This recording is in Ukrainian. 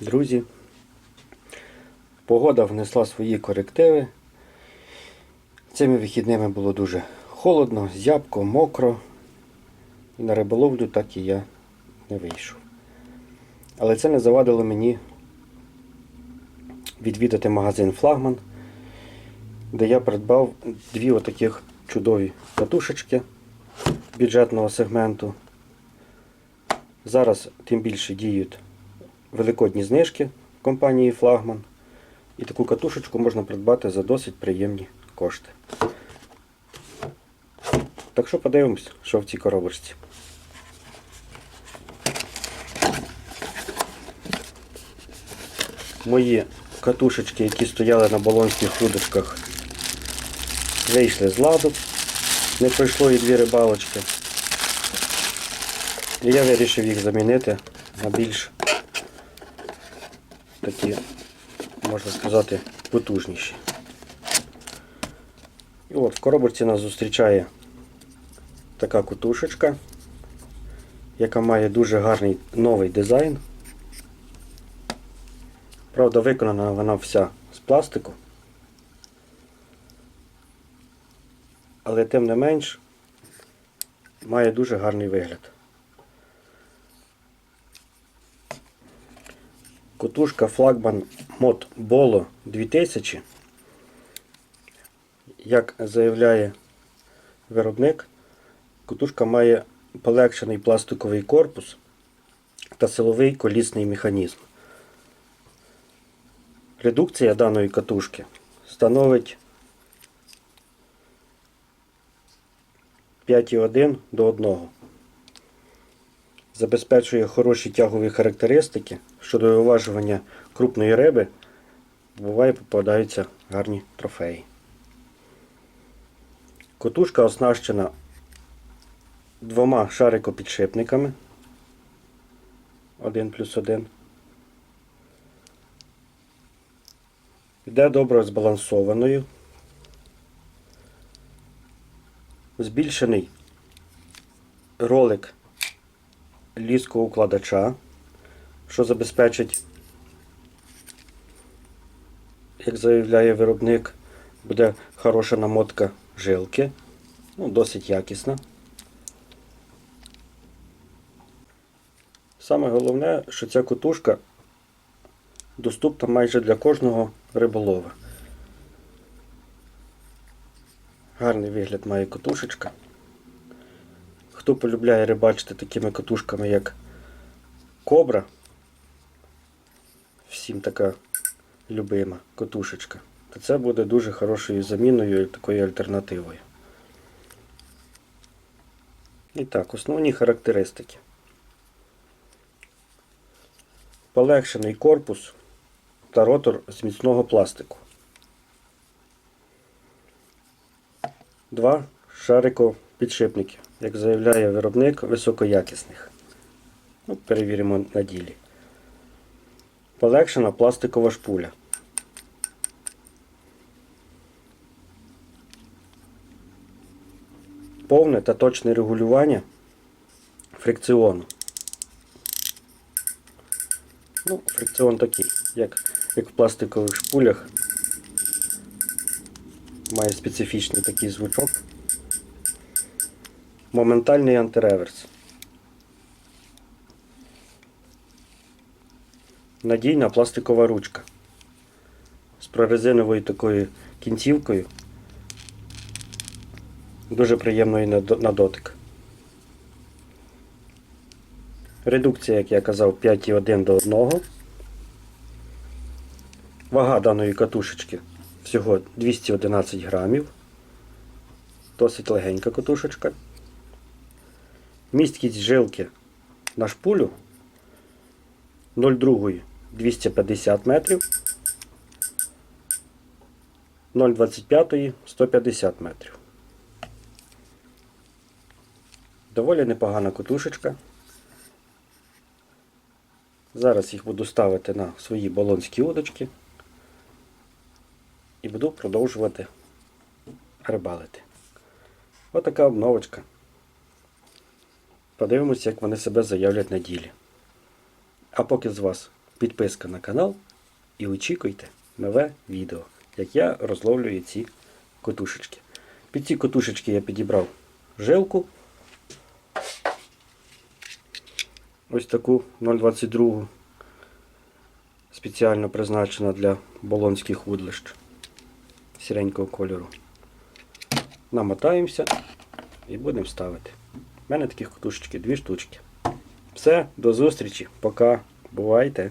друзі. Погода внесла свої корективи. Цими вихідними було дуже холодно, зябко, мокро. І на риболовлю так і я не вийшов. Але це не завадило мені відвідати магазин Флагман, де я придбав дві отаких чудові катушечки бюджетного сегменту. Зараз тим більше діють великодні знижки компанії Флагман. І таку катушечку можна придбати за досить приємні кошти. Так що подивимось, що в цій коробочці. Мої катушечки, які стояли на балонських удочках, вийшли з ладу. Не пройшло і дві рибалочки. І я вирішив їх замінити на більш такі, можна сказати, потужніші. І от в коробочці нас зустрічає така кутушечка, яка має дуже гарний новий дизайн. Правда, виконана вона вся з пластику. Але тим не менш має дуже гарний вигляд. Котушка Flagman Mod Bolo 2000. Як заявляє виробник, котушка має полегшений пластиковий корпус та силовий колісний механізм. Редукція даної катушки становить 5,1 до 1. Забезпечує хороші тягові характеристики щодо виважування крупної риби. Буває попадаються гарні трофеї. Котушка оснащена двома шарикопідшипниками 1 плюс 1. Йде добре збалансованою. Збільшений ролик ліскоукладача, що забезпечить, як заявляє виробник, буде хороша намотка жилки, ну, досить якісна. Саме головне, що ця котушка доступна майже для кожного риболова. Гарний вигляд має котушечка. Хто полюбляє рибачити такими котушками, як кобра, всім така любима котушечка, то це буде дуже хорошою заміною і такою альтернативою. І так, основні характеристики. Полегшений корпус та ротор з міцного пластику. Два шарико-підшипники, як заявляє виробник, високоякісних. Ну, перевіримо на ділі. Полегшена пластикова шпуля. Повне та точне регулювання фрикціону. Ну, фрикціон такий, як, як в пластикових шпулях. Має специфічний такий звучок. Моментальний антиреверс. Надійна пластикова ручка з прорезиновою такою кінцівкою. Дуже приємною на дотик. Редукція, як я казав, 5,1 до 1. Вага даної катушечки всього 211 грамів. Досить легенька катушечка. Місткість жилки на шпулю 0,2 250 метрів. 0,25 150 метрів. Доволі непогана котушечка. Зараз їх буду ставити на свої болонські удочки і буду продовжувати рибалити. Отака обновочка. Подивимось, як вони себе заявлять на ділі. А поки з вас підписка на канал і очікуйте нове відео, як я розловлюю ці котушечки. Під ці котушечки я підібрав жилку. Ось таку 0,22 спеціально призначена для болонських вудлищ сіренького кольору. Намотаємося і будемо ставити. У мене таких кутушечки, дві штучки. Все, до зустрічі. Пока. Бувайте.